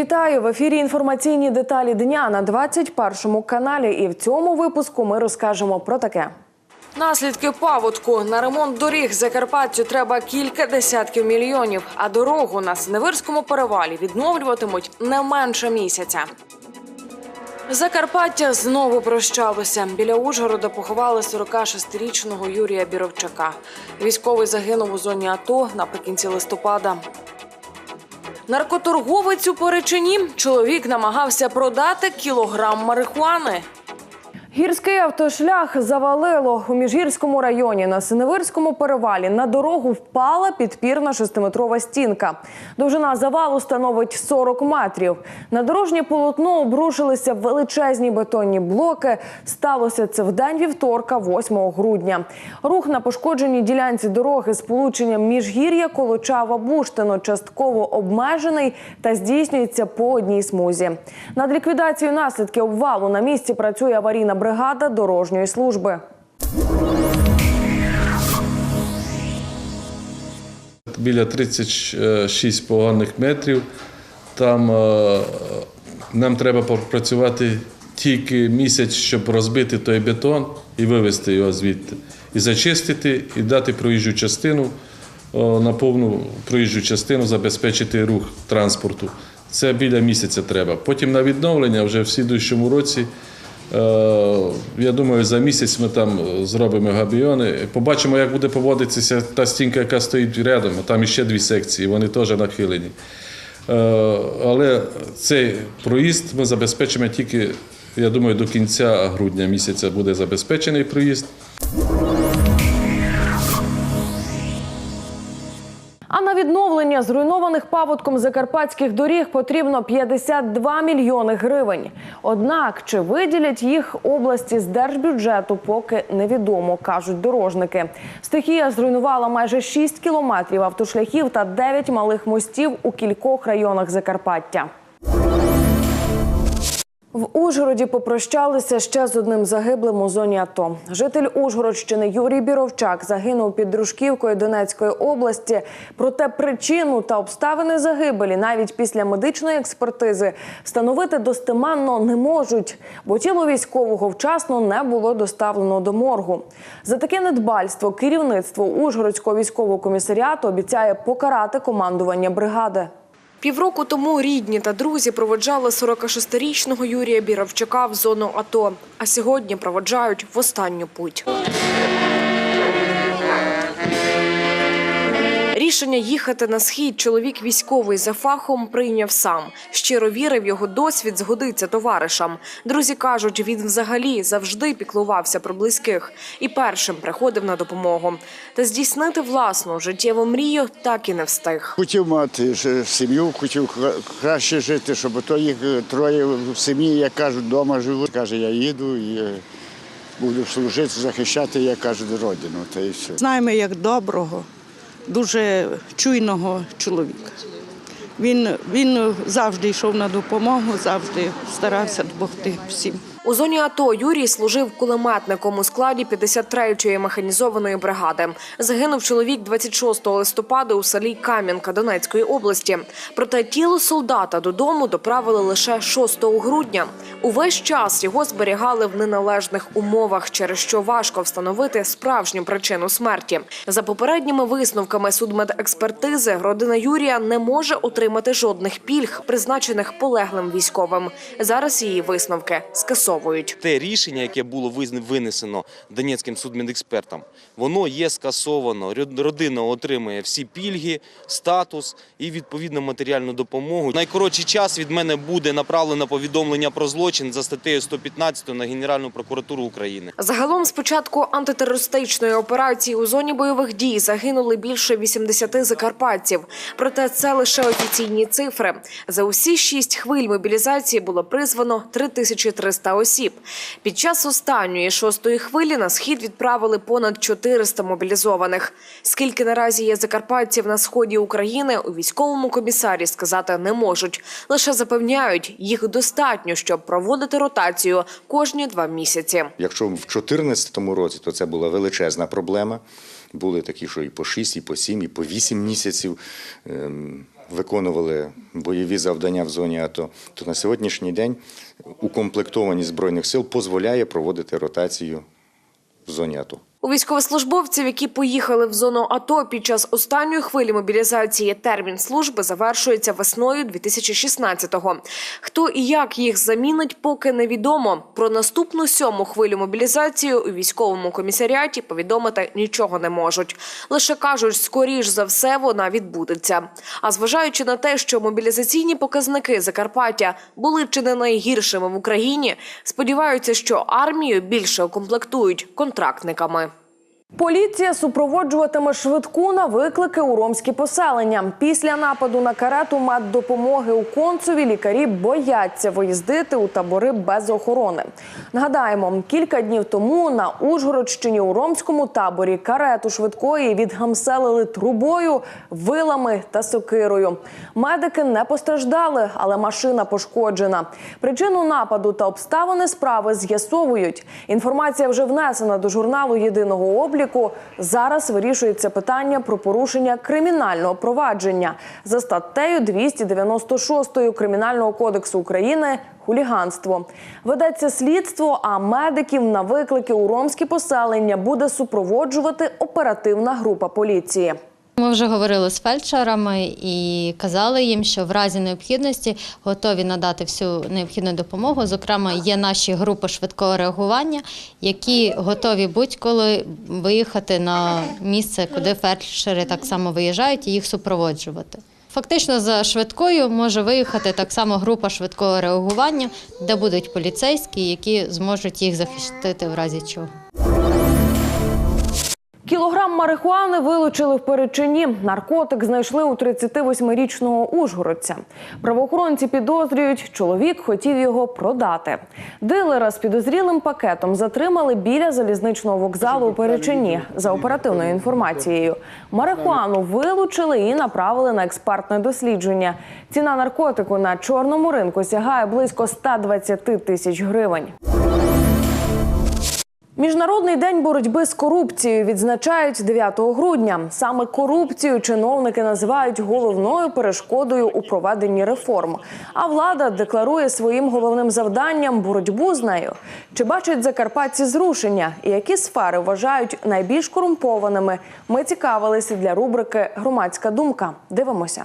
Вітаю в ефірі. Інформаційні деталі дня на 21 каналі. І в цьому випуску ми розкажемо про таке. Наслідки паводку на ремонт доріг Закарпаттю треба кілька десятків мільйонів. А дорогу на Синевирському перевалі відновлюватимуть не менше місяця. Закарпаття знову прощалося. Біля Ужгорода поховали 46-річного Юрія Біровчака. Військовий загинув у зоні АТО наприкінці листопада. Наркоторговець у Перечині чоловік намагався продати кілограм марихуани. Гірський автошлях завалило у міжгірському районі на Синевирському перевалі. На дорогу впала підпірна шестиметрова стінка. Довжина завалу становить 40 метрів. На дорожнє полотно обрушилися величезні бетонні блоки. Сталося це в день вівторка, 8 грудня. Рух на пошкодженій ділянці дороги з міжгір'я Колочава Буштино частково обмежений та здійснюється по одній смузі. Над ліквідацією наслідків обвалу на місці працює аварійна бригада дорожньої служби. Біля 36 поганих метрів. Там е, нам треба попрацювати тільки місяць, щоб розбити той бетон і вивезти його звідти. І зачистити, і дати проїжджу частину, на повну проїжджу частину забезпечити рух транспорту. Це біля місяця треба. Потім на відновлення вже в слідуючому році. Е, Я думаю, за місяць ми там е, зробимо габіони. Побачимо, як буде поводитися та стінка, яка стоїть рядом. Там іще дві секції, вони теж нахилені. Е, Але цей проїзд ми забезпечимо тільки, я думаю, до кінця грудня місяця буде забезпечений проїзд. Зруйнованих паводком закарпатських доріг потрібно 52 мільйони гривень. Однак чи виділять їх області з держбюджету, поки невідомо, кажуть дорожники. Стихія зруйнувала майже 6 кілометрів автошляхів та 9 малих мостів у кількох районах Закарпаття. В Ужгороді попрощалися ще з одним загиблим у зоні АТО. Житель Ужгородщини Юрій Біровчак загинув під Дружківкою Донецької області. Проте причину та обставини загибелі навіть після медичної експертизи встановити достеменно не можуть, бо тіло військового вчасно не було доставлено до моргу. За таке недбальство керівництво Ужгородського військового комісаріату обіцяє покарати командування бригади. Півроку тому рідні та друзі проводжали 46-річного Юрія Біравчака в зону АТО, а сьогодні проводжають в останню путь. Рішення їхати на схід чоловік військовий за фахом прийняв сам. Щиро вірив, його досвід згодиться товаришам. Друзі кажуть, він взагалі завжди піклувався про близьких і першим приходив на допомогу. Та здійснити власну життєву мрію так і не встиг. Хотів мати сім'ю, хотів кра- краще жити, щоб то їх е, троє в сім'ї, як кажуть, вдома живуть. Каже, я їду і е, буду служити, захищати, як кажуть, родину. Та і все. Знаємо як доброго, дуже чуйного чоловіка. Він, він завжди йшов на допомогу, завжди старався допомогти всім. У зоні АТО Юрій служив кулеметником у складі 53-ї механізованої бригади. Загинув чоловік 26 листопада у селі Кам'янка Донецької області. Проте тіло солдата додому доправили лише 6 грудня. Увесь час його зберігали в неналежних умовах, через що важко встановити справжню причину смерті. За попередніми висновками судмедекспертизи, родина Юрія не може отримати жодних пільг, призначених полеглим військовим. Зараз її висновки скасовують. те рішення, яке було винесено Донецьким судмедекспертом, воно є скасовано. Род- Родина отримує всі пільги, статус і відповідно матеріальну допомогу. Найкоротший час від мене буде направлено повідомлення про злочин за статтею 115 на Генеральну прокуратуру України. Загалом з початку антитерористичної операції у зоні бойових дій загинули більше 80 закарпатців. Проте це лише офіційні цифри. За усі шість хвиль мобілізації було призвано 3300 осіб. Під час останньої шостої хвилі на схід відправили понад 400 мобілізованих. Скільки наразі є закарпатців на сході України, у військовому комісарі сказати не можуть. Лише запевняють, їх достатньо, щоб проводити ротацію кожні два місяці. Якщо в 2014 році, то це була величезна проблема. Були такі, що і по 6, і по 7, і по 8 місяців. Виконували бойові завдання в зоні АТО, то на сьогоднішній день укомплектованість Збройних сил дозволяє проводити ротацію в зоні АТО. У військовослужбовців, які поїхали в зону АТО під час останньої хвилі мобілізації, термін служби завершується весною 2016-го. Хто і як їх замінить, поки невідомо. Про наступну сьому хвилю мобілізації у військовому комісаріаті повідомити нічого не можуть. Лише кажуть, скоріш за все вона відбудеться. А зважаючи на те, що мобілізаційні показники Закарпаття були чи не найгіршими в Україні, сподіваються, що армію більше укомплектують контрактниками. Поліція супроводжуватиме швидку на виклики у ромські поселення. Після нападу на карету меддопомоги у концові лікарі бояться виїздити у табори без охорони. Нагадаємо, кілька днів тому на Ужгородщині у ромському таборі карету швидкої відгамселили трубою, вилами та сокирою. Медики не постраждали, але машина пошкоджена. Причину нападу та обставини справи з'ясовують. Інформація вже внесена до журналу єдиного обліку. Зараз вирішується питання про порушення кримінального провадження за статтею 296 Кримінального кодексу України хуліганство. Ведеться слідство, а медиків на виклики у ромські поселення буде супроводжувати оперативна група поліції. Ми вже говорили з фельдшерами і казали їм, що в разі необхідності готові надати всю необхідну допомогу. Зокрема, є наші групи швидкого реагування, які готові будь-коли виїхати на місце, куди фельдшери так само виїжджають, і їх супроводжувати. Фактично за швидкою може виїхати так само група швидкого реагування, де будуть поліцейські, які зможуть їх захистити в разі чого. Кілограм марихуани вилучили в Перечині. Наркотик знайшли у 38-річного ужгородця. Правоохоронці підозрюють, чоловік хотів його продати. Дилера з підозрілим пакетом затримали біля залізничного вокзалу у Перечині. За оперативною інформацією, марихуану вилучили і направили на експертне дослідження. Ціна наркотику на чорному ринку сягає близько 120 тисяч гривень. Міжнародний день боротьби з корупцією відзначають 9 грудня. Саме корупцію чиновники називають головною перешкодою у проведенні реформ. А влада декларує своїм головним завданням боротьбу з нею. Чи бачать закарпатці зрушення і які сфери вважають найбільш корумпованими? Ми цікавилися для рубрики Громадська думка. Дивимося.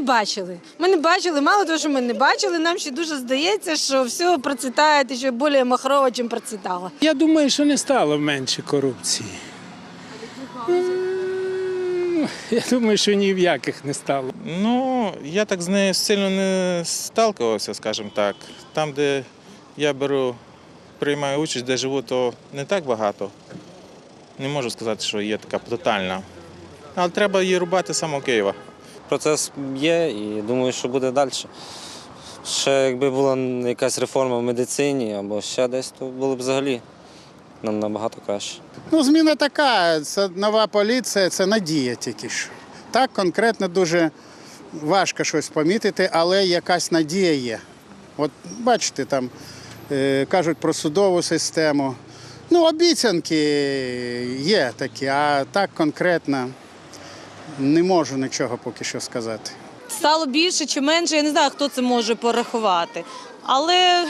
Не бачили. Ми не бачили. Мало того, що ми не бачили, нам ще дуже здається, що все процвітає і ще більше махрово, ніж процвітало. Я думаю, що не стало менше корупції. Я думаю, що ні в яких не стало. Ну, я так з нею сильно не сталкувався, скажімо так. Там, де я беру, приймаю участь, де живу, то не так багато. Не можу сказати, що є така тотальна. Але треба її рубати з самого Києва. Процес є і думаю, що буде далі. Ще якби була якась реформа в медицині або ще десь, то було б взагалі нам набагато краще. Ну, зміна така. Це нова поліція, це надія тільки що. Так, конкретно дуже важко щось помітити, але якась надія є. От бачите, там е, кажуть про судову систему. Ну, обіцянки є такі, а так конкретно не можу нічого поки що сказати. Стало більше чи менше, я не знаю, хто це може порахувати. Але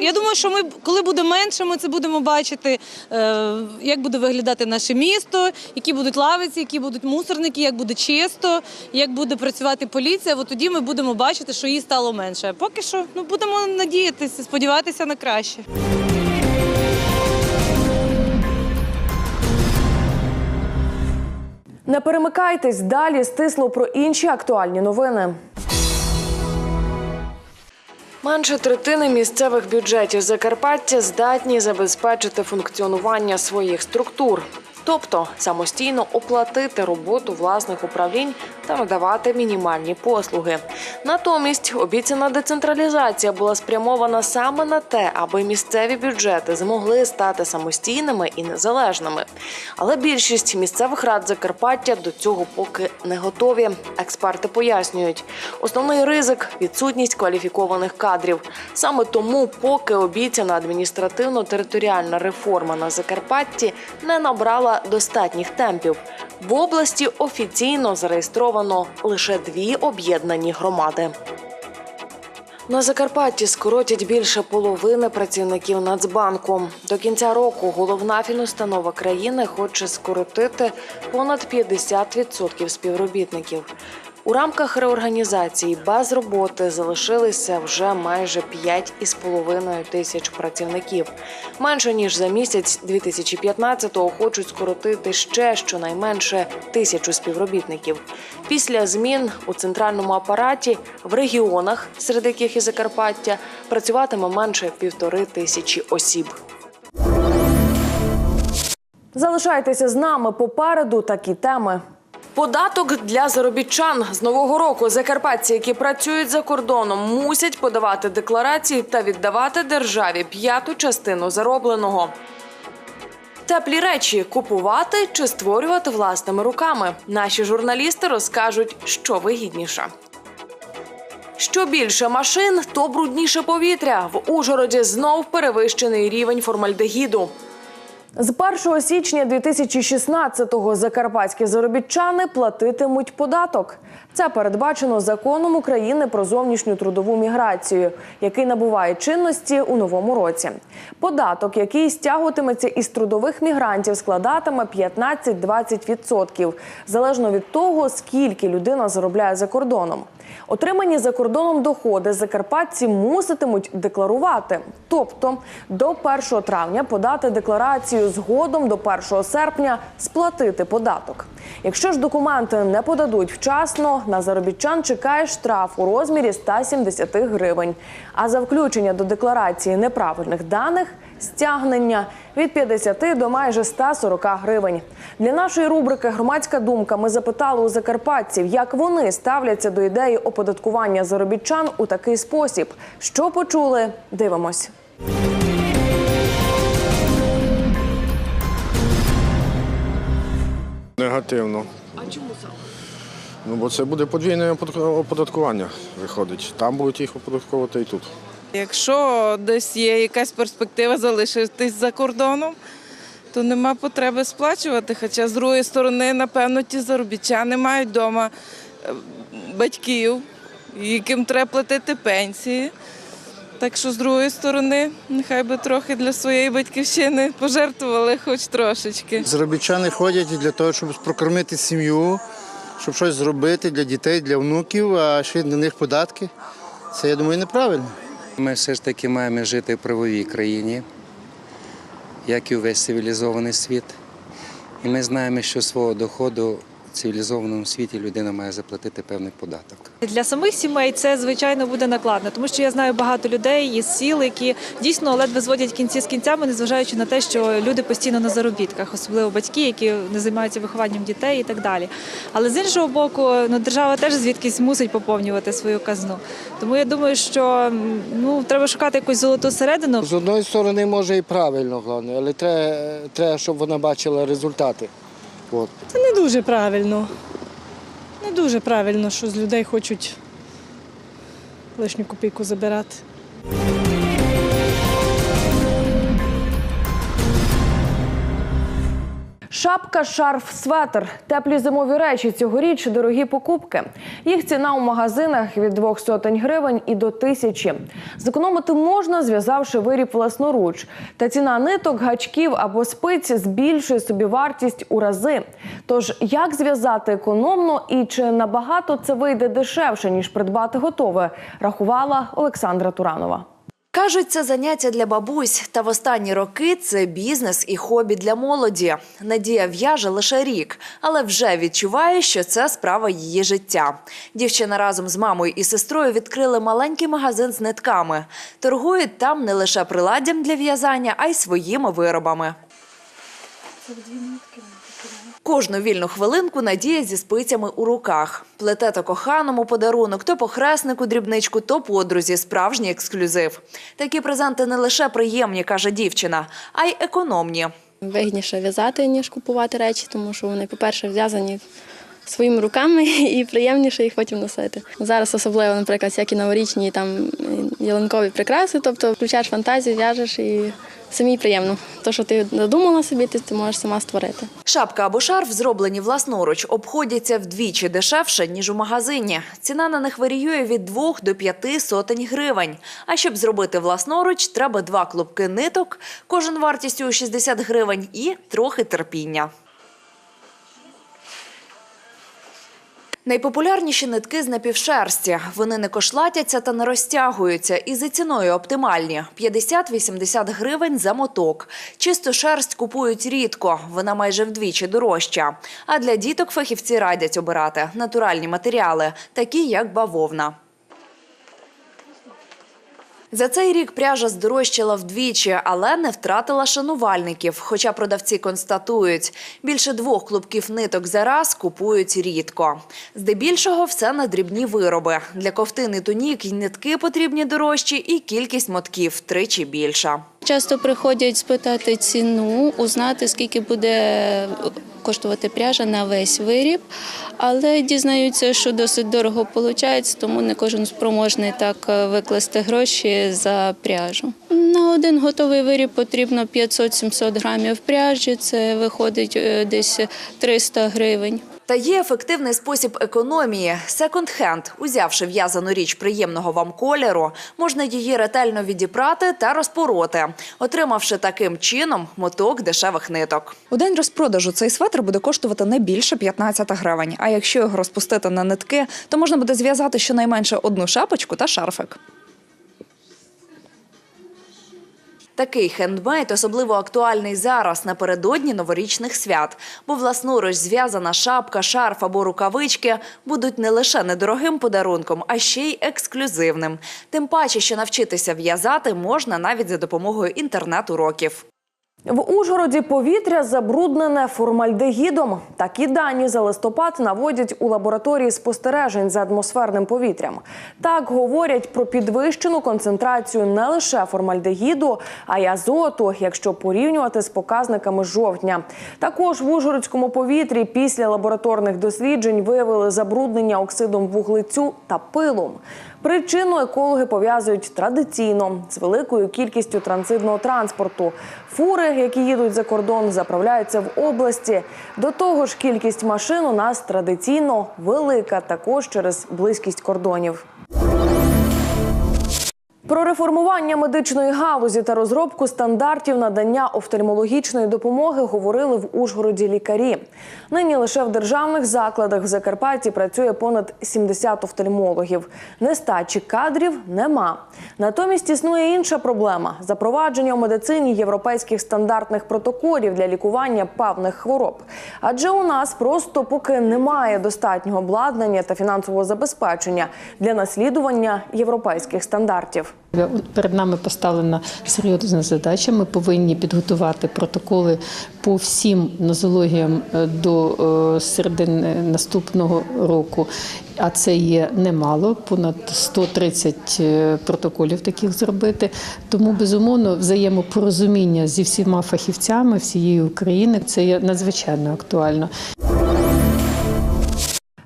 я думаю, що ми, коли буде менше, ми це будемо бачити, е, як буде виглядати наше місто, які будуть лавиці, які будуть мусорники, як буде чисто, як буде працювати поліція. От тоді ми будемо бачити, що її стало менше. Поки що ну, будемо надіятися, сподіватися на краще. Не перемикайтесь далі стисло про інші актуальні новини. Менше третини місцевих бюджетів Закарпаття здатні забезпечити функціонування своїх структур. Тобто самостійно оплатити роботу власних управлінь та надавати мінімальні послуги. Натомість обіцяна децентралізація була спрямована саме на те, аби місцеві бюджети змогли стати самостійними і незалежними. Але більшість місцевих рад Закарпаття до цього поки не готові. Експерти пояснюють, основний ризик відсутність кваліфікованих кадрів. Саме тому, поки обіцяна адміністративно-територіальна реформа на Закарпатті не набрала достатніх темпів. В області офіційно зареєстровано лише дві об'єднані громади. На Закарпатті скоротять більше половини працівників Нацбанку. До кінця року головна фінустанова країни хоче скоротити понад 50% співробітників. У рамках реорганізації без роботи залишилися вже майже 5,5 тисяч працівників. Менше ніж за місяць 2015-го хочуть скоротити ще щонайменше тисячу співробітників. Після змін у центральному апараті в регіонах, серед яких і Закарпаття, працюватиме менше півтори тисячі осіб. Залишайтеся з нами попереду такі теми. Податок для заробітчан з нового року закарпатці, які працюють за кордоном, мусять подавати декларації та віддавати державі п'яту частину заробленого. Теплі речі купувати чи створювати власними руками. Наші журналісти розкажуть, що вигідніше. Що більше машин, то брудніше повітря. В Ужгороді знов перевищений рівень формальдегіду. З 1 січня 2016-го закарпатські заробітчани платитимуть податок. Це передбачено законом України про зовнішню трудову міграцію, який набуває чинності у новому році. Податок, який стягуватиметься із трудових мігрантів, складатиме 15-20%, залежно від того, скільки людина заробляє за кордоном. Отримані за кордоном доходи закарпатці муситимуть декларувати, тобто до 1 травня подати декларацію згодом до 1 серпня сплатити податок. Якщо ж документи не подадуть вчасно, на заробітчан чекає штраф у розмірі 170 гривень. А за включення до декларації неправильних даних стягнення від 50 до майже 140 гривень. Для нашої рубрики Громадська думка ми запитали у закарпатців, як вони ставляться до ідеї оподаткування заробітчан у такий спосіб. Що почули? Дивимось. Негативно. А чому саме? Ну, бо це буде подвійне оподатку- оподаткування, виходить. Там будуть їх оподатковувати і тут. Якщо десь є якась перспектива залишитись за кордоном, то нема потреби сплачувати. Хоча, з другої сторони, напевно, ті заробітчани мають вдома е, батьків, яким треба платити пенсії. Так що, з другої сторони, нехай би трохи для своєї батьківщини пожертвували хоч трошечки. Заробітчани ходять для того, щоб прокормити сім'ю, щоб щось зробити для дітей, для внуків, а ще на них податки. Це, я думаю, неправильно. Ми все ж таки маємо жити в правовій країні, як і увесь цивілізований світ. І ми знаємо, що свого доходу цивілізованому світі людина має заплатити певний податок. Для самих сімей це звичайно буде накладно, тому що я знаю багато людей із сіл, які дійсно ледве зводять кінці з кінцями, незважаючи на те, що люди постійно на заробітках, особливо батьки, які не займаються вихованням дітей і так далі. Але з іншого боку, ну держава теж звідкись мусить поповнювати свою казну. Тому я думаю, що ну треба шукати якусь золоту середину. З одної сторони, може і правильно, головне, але треба, треба, щоб вона бачила результати. От. Це не дуже правильно. Не дуже правильно, що з людей хочуть лишню копійку забирати. Шапка, шарф, светр, теплі зимові речі цьогоріч дорогі покупки. Їх ціна у магазинах від двох сотень гривень і до тисячі. Зекономити можна, зв'язавши виріб власноруч. Та ціна ниток, гачків або спиць збільшує собі вартість у рази. Тож як зв'язати економно і чи набагато це вийде дешевше ніж придбати готове, рахувала Олександра Туранова. Кажуть, це заняття для бабусь, та в останні роки це бізнес і хобі для молоді. Надія в'яже лише рік, але вже відчуває, що це справа її життя. Дівчина разом з мамою і сестрою відкрили маленький магазин з нитками. Торгують там не лише приладдям для в'язання, а й своїми виробами. Це дві нитки. Кожну вільну хвилинку Надія зі спицями у руках. Плете то коханому подарунок, то похреснику дрібничку, то подрузі. Справжній ексклюзив. Такі презенти не лише приємні, каже дівчина, а й економні. Вигідніше в'язати, ніж купувати речі, тому що вони, по-перше, в'язані своїми руками і приємніше їх потім носити. Зараз особливо, наприклад, всякі новорічні там ялинкові прикраси, тобто включаєш фантазію, в'яжеш і самій приємно. То, що ти надумала собі, ти, ти можеш сама створити. Шапка або шарф, зроблені власноруч, обходяться вдвічі дешевше, ніж у магазині. Ціна на них варіює від 2 до 5 сотень гривень. А щоб зробити власноруч, треба два клубки ниток, кожен вартістю у 60 гривень, і трохи терпіння. Найпопулярніші нитки з напівшерсті. Вони не кошлатяться та не розтягуються і за ціною оптимальні – 50-80 гривень за моток. Чисту шерсть купують рідко, вона майже вдвічі дорожча. А для діток фахівці радять обирати натуральні матеріали, такі як бавовна. За цей рік пряжа здорожчала вдвічі, але не втратила шанувальників. Хоча продавці констатують, більше двох клубків ниток за раз купують рідко. Здебільшого все на дрібні вироби. Для ковтини тунік і нитки потрібні дорожчі, і кількість мотків тричі більша. Часто приходять спитати ціну, узнати, скільки буде коштувати пряжа на весь виріб, але дізнаються, що досить дорого виходить, тому не кожен спроможний так е, викласти гроші за пряжу. На один готовий виріб потрібно 500-700 грамів пряжі, це виходить е, десь 300 гривень. Та є ефективний спосіб економії – секонд-хенд. Узявши в'язану річ приємного вам кольору, можна її ретельно відіпрати та розпороти, отримавши таким чином моток дешевих ниток. У день розпродажу цей светр буде коштувати не більше 15 гривень. А якщо його розпустити на нитки, то можна буде зв'язати щонайменше одну шапочку та шарфик. Такий хендмейд особливо актуальний зараз напередодні новорічних свят, бо власноруч зв'язана шапка, шарф або рукавички будуть не лише недорогим подарунком, а ще й ексклюзивним. Тим паче, що навчитися в'язати можна навіть за допомогою інтернет-уроків. В Ужгороді повітря забруднене формальдегідом. Такі дані за листопад наводять у лабораторії спостережень за атмосферним повітрям. Так говорять про підвищену концентрацію не лише формальдегіду, а й азоту, якщо порівнювати з показниками жовтня. Також в Ужгородському повітрі після лабораторних досліджень виявили забруднення оксидом вуглецю та пилом. Причину екологи пов'язують традиційно з великою кількістю транзитного транспорту. Фури, які їдуть за кордон, заправляються в області. До того ж, кількість машин у нас традиційно велика, також через близькість кордонів. Про реформування медичної галузі та розробку стандартів надання офтальмологічної допомоги говорили в Ужгороді лікарі. Нині лише в державних закладах в Закарпатті працює понад 70 офтальмологів. Нестачі кадрів нема. Натомість існує інша проблема запровадження у медицині європейських стандартних протоколів для лікування певних хвороб. Адже у нас просто поки немає достатнього обладнання та фінансового забезпечення для наслідування європейських стандартів. Перед нами поставлена серйозна задача. Ми повинні підготувати протоколи по всім нозологіям е, до е, середини наступного року. А це є немало, понад 130 е, протоколів таких зробити. Тому безумовно взаємопорозуміння зі всіма фахівцями всієї України це є надзвичайно актуально.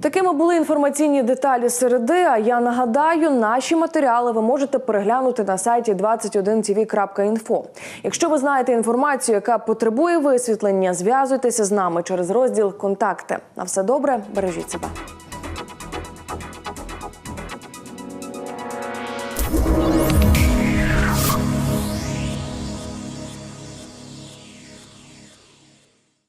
Такими були інформаційні деталі середи. А я нагадаю, наші матеріали ви можете переглянути на сайті 21tv.info. Якщо ви знаєте інформацію, яка потребує висвітлення, зв'язуйтеся з нами через розділ Контакти. На все добре, бережіть себе.